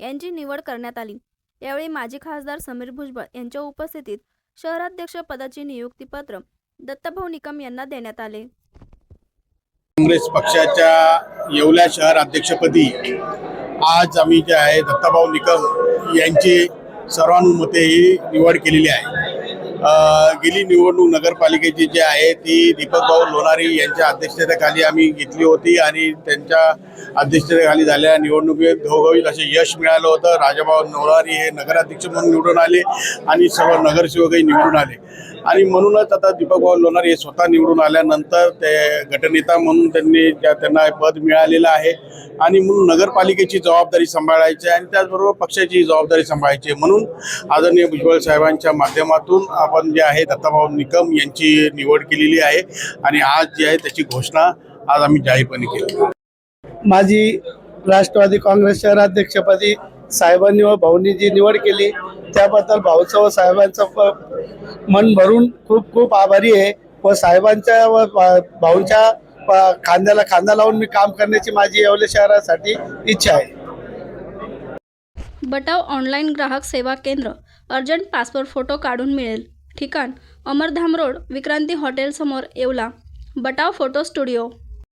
यांची निवड करण्यात आली. यावेळी माजी खासदार समीर भुजबळ यांच्या उपस्थितीत शहराध्यक्ष पदाची नियुक्तीपत्र दत्ताभाऊ निकम यांना देण्यात आले. काँग्रेस पक्षाच्या येवल्या शहर अध्यक्षपदी आज आम्ही जे आहे दत्ताभाऊ निकम यांची सर्वानुमते ही निवड केलेली आहे. गेली निवडणूक नगरपालिकेची जी आहे ती दीपक भाऊ लोणारी यांच्या अध्यक्षतेखाली आम्ही घेतली होती आणि त्यांच्या अध्यक्षतेखाली झालेल्या निवडणुकीत घवघवीत असे यश मिळालं होतं. राजाभाऊ लोणारी हे नगराध्यक्ष म्हणून निवडून आले आणि सर्व नगरसेवकही निवडून आले. आणि म्हणूनच आता दीपक भाऊ लोणारी हे स्वतः निवडून आल्यानंतर ते गटनेता म्हणून त्यांनी त्या त्यांना पद मिळालेलं आहे. आणि म्हणून नगरपालिकेची जबाबदारी सांभाळायची आहे आणि त्याचबरोबर पक्षाची जबाबदारी सांभाळायची आहे. म्हणून आदरणीय भुजबळ साहेबांच्या माध्यमातून आपण जे आहे दत्ताभाऊ निकम यांची निवड केलेली आहे आणि आज जी आहे त्याची घोषणा आज आम्ही जाहीरपणे केली माझी राष्ट्रवादी काँग्रेस शहराध्यक्षपदी साहेबांनी व भाऊंनी जी निवड केली त्याबद्दल भाऊचं व साहेबांचं मन भरून खूप खूप आभारी आहे व साहेबांच्या व भाऊंच्या खांद्याला खांदा लावून मी काम करण्याची माझी येवले शहरासाठी इच्छा आहे. बटाव ऑनलाईन ग्राहक सेवा केंद्र अर्जंट पासपोर्ट फोटो काढून मिळेल. ठिकाण अमरधाम रोड विक्रांती हॉटेलसमोर येवला. Batav photo studio.